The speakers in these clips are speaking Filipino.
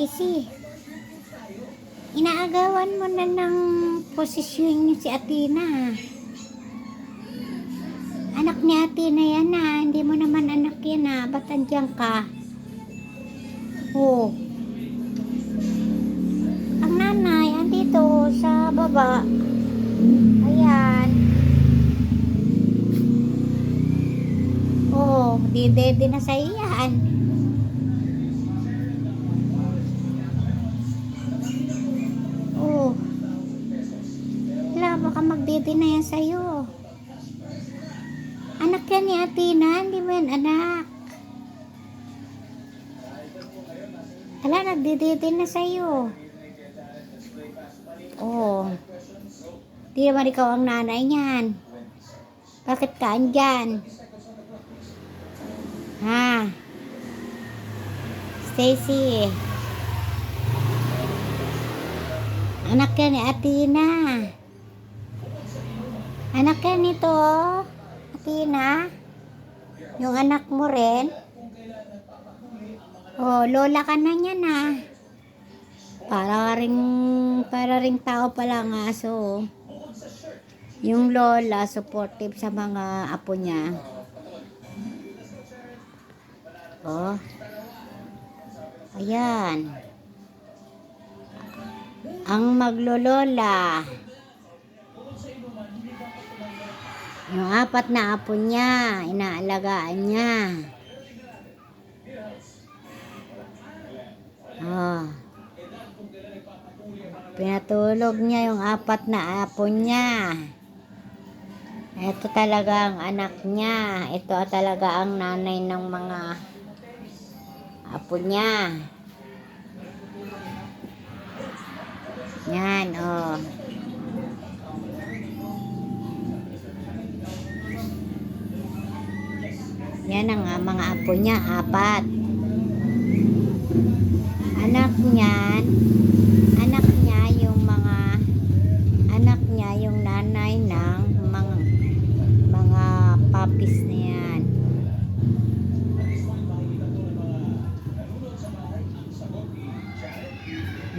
Stacy, inaagawan mo na ng posisyon si Athena. Anak ni Athena yan na, hindi mo naman anak yan na, ba't andyan ka? Oh. Ang nanay, andito sa baba. Ayan. Oh, di dede na sa iyan. Wala, nagdedede na sa'yo. Oh. Di naman ikaw ang nanay niyan. Bakit ka andyan? Ha? Stacy. Anak yan ni Athena. Anak yan nito. Athena. Yung anak mo rin. Oh, lola ka na niya na. Para ring, para ring tao pala ang aso. Yung lola, supportive sa mga apo niya. Oh. Ayan. Ang maglolola. Yung apat na apo niya, inaalagaan niya. Oh. Pinatulog niya yung apat na apo niya. Ito talaga ang anak niya. Ito talaga ang nanay ng mga apo niya. Yan, oh. Yan ang mga apo niya, apat.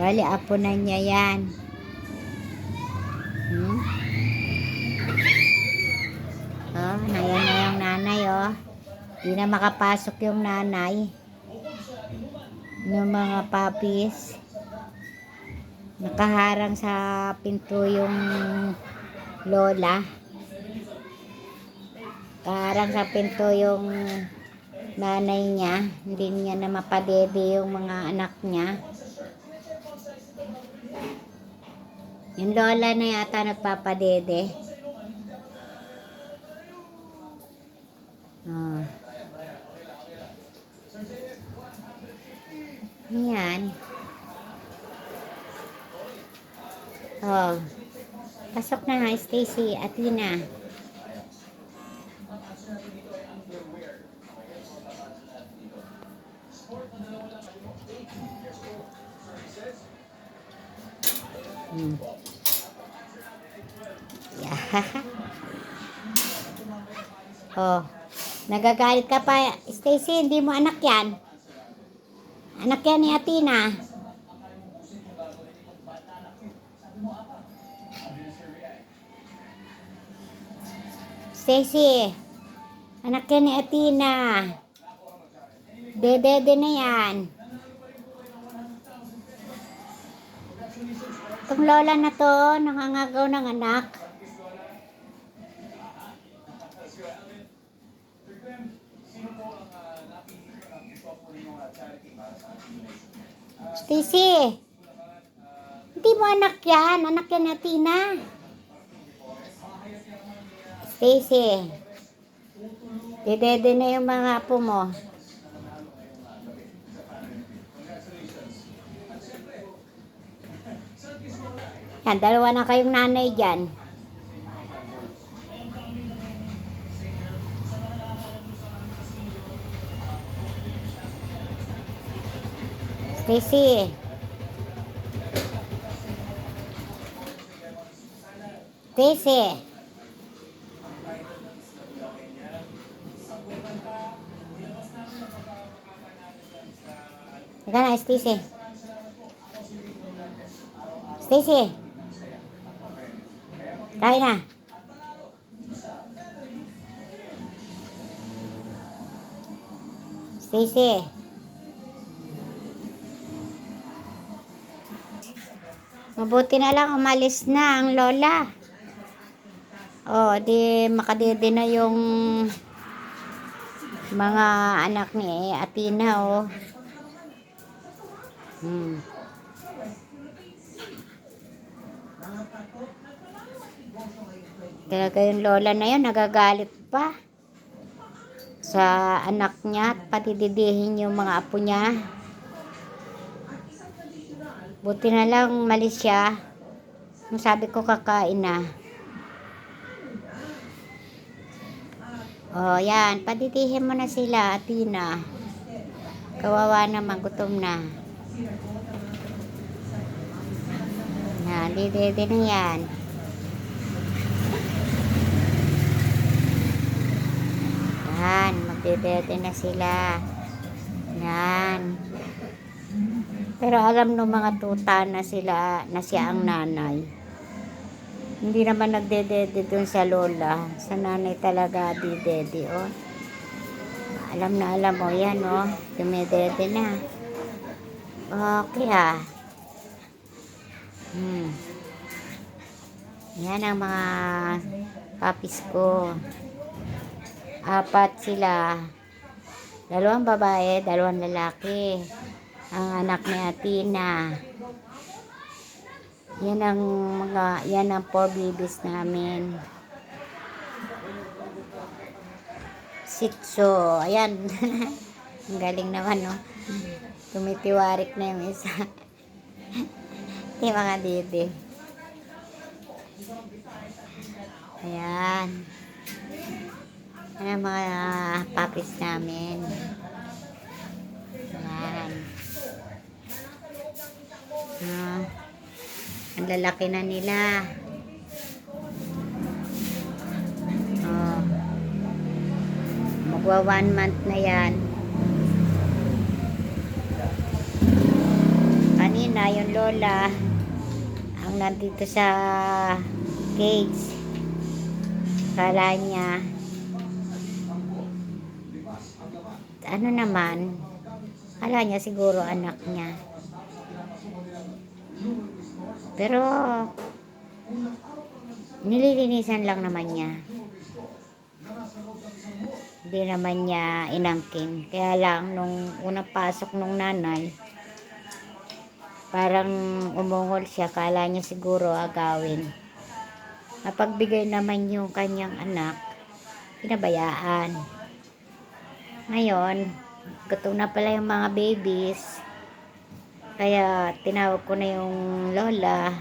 Bali, apo na niya yan. Hmm? Oh, nayan na yung nanay, oh. Di na makapasok yung nanay. Yung mga puppies. Nakaharang sa pinto yung lola. Kaharang sa pinto yung nanay niya. Hindi niya na mapadede yung mga anak niya. Yung lola na yata nagpapadede. Oh. Ayan. Oh. Pasok na nga, Stacy. Athena. Hmm. Yeah. oh. Nagagalit ka pa, Stacy. Hindi mo anak yan. Anak yan ni Athena. Stacy, anak yan ni Athena. Dedede na yan. Itong lola na to, nangangagaw ng anak. Stacy, hindi mo anak yan. Anak yan ni Tina. Stacy, dedede na yung mga apo mo. Yan, dalawa na kayong nanay dyan. Stacy. Stacy. Ika na, Stacy. Stacy. Kain na. Stacy. Mabuti na lang umalis na ang lola. Oh, di makadede na yung mga anak ni Atina, oh. Hmm. Talaga yung lola na yun, nagagalit pa sa anak niya at patididihin yung mga apo niya. Buti na lang malis siya. Sabi ko kakain na. Oh, yan. Paditihin mo na sila, Atina. Kawawa naman, gutom na. Na, didede na yan. Yan, magdedede na sila. Yan. Pero alam ng mga tuta na sila, na siya ang nanay. Hindi naman nagdedede dun sa lola. Sa nanay talaga didede, oh. Alam na alam mo yan, oh. Dumedede na. Okay, ah. Hmm. Yan ang mga papis ko. Apat sila. Dalawang babae, dalawang lalaki. Ang anak ni Atina. Yan ang mga, yan ang four babies namin. Sitso. Ayan. ang galing naman, no? Tumitiwarik na yung isa. yung mga didi. Ayan. Yan ang mga papis namin. Ayan. Ah, ang lalaki na nila. Oh. Magwa one month na yan. Kanina, yung lola, ang nandito sa cage. Kala niya, ano naman, kala niya siguro anak niya. Pero, nililinisan lang naman niya. Hindi naman niya inangkin. Kaya lang, nung unang pasok nung nanay, parang umungol siya. Kala niya siguro agawin. Napagbigay naman yung kanyang anak, pinabayaan. Ngayon, gutom na pala yung mga babies. Kaya tinawag ko na yung lola.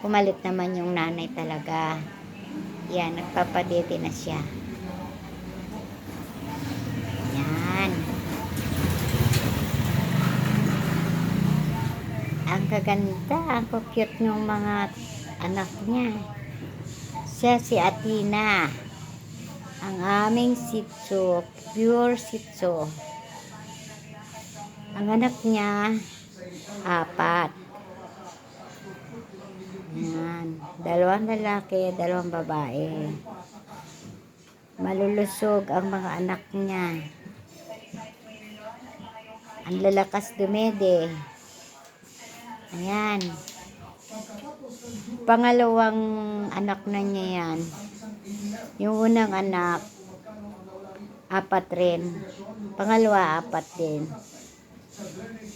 Pumalit naman yung nanay talaga. Yan, nagpapadete na siya. Yan. Ang kaganda, ang cute ng mga anak niya. Siya si Atina. Ang aming sitso, pure sitso. Ang anak niya, apat. Yan. Dalawang lalaki, dalawang babae. Malulusog ang mga anak niya. Ang lalakas dumede. Ayan. Pangalawang anak na niya yan. Yung unang anak, apat rin. Pangalawa, apat din. Ayan.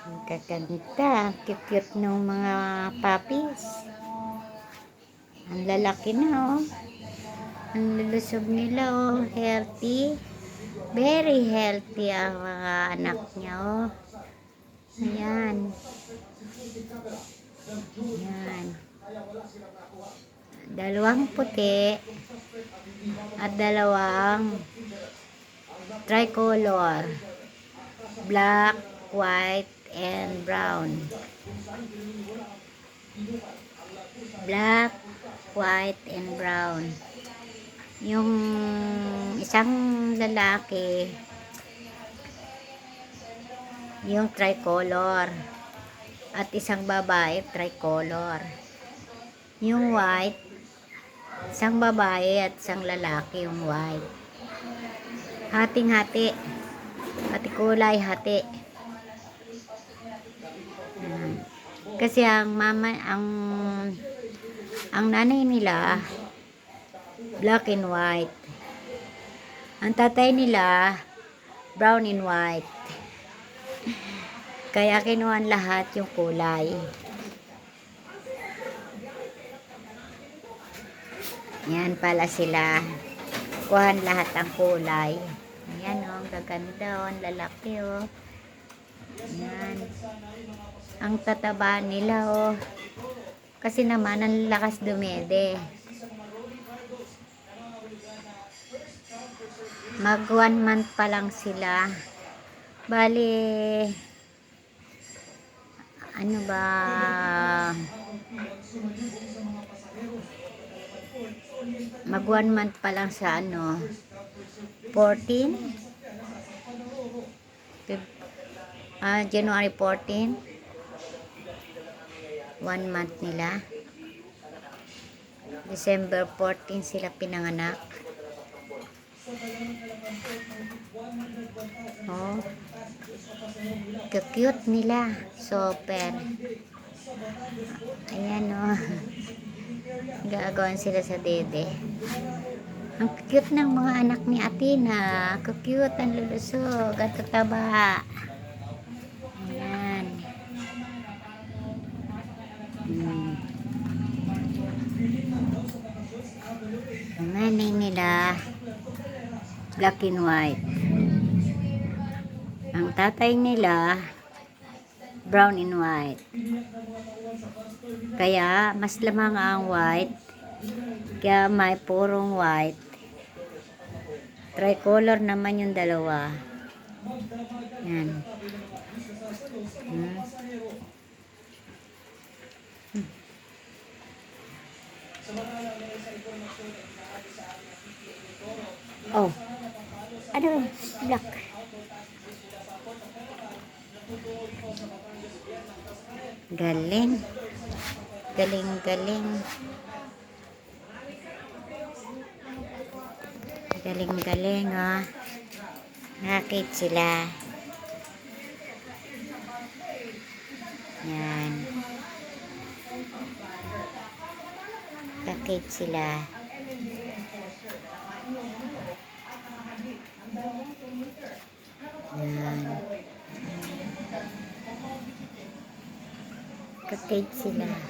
Ang kakanta, ang cute ng mga puppies. Ang lalaki na, oh. Ang lulusog nila, oh. Healthy. Very healthy ang mga anak niya, oh. Ayan. Ayan. dalawang puti, at dalawang tricolor. Black, white, and brown. Black, white, and brown. Yung isang lalaki, yung tricolor. At isang babae, tricolor. Yung white, isang babae at isang lalaki yung white. Hating-hati. Hati kulay, hati. Yan. Kasi ang mama, ang ang nanay nila, black and white. Ang tatay nila, brown and white. Kaya kinuhan lahat yung kulay. Yan pala sila. Kuhan lahat ang kulay. Ayan o, ang gaganda o, lalaki o. Ayan. Ang tataba nila o. Kasi naman, ang lakas dumede. Mag one month pa lang sila. Bali, ano ba, mag one month pa lang sa ano, 14? Feb- Ah, January 14? One month nila. December 14 sila pinanganak. Oh. Cute nila. Super. Ayan. Oh. Gagawan sila sa dede. Ang cute ng mga anak ni Athena. Cute ang lulusog at tataba. Ayan. Hmm. Ang nanay nila black and white. Ang tatay nila brown and white. Kaya mas lamang ang white. Kaya may purong white. Tricolor naman yung dalawa. Yan. Hmm. Hmm. Oh. Ano? Black. Galing. Galing, galing. Galing, galing, oh. Nakakit sila. Yan. Nakakit sila. Yan. Kakate sila.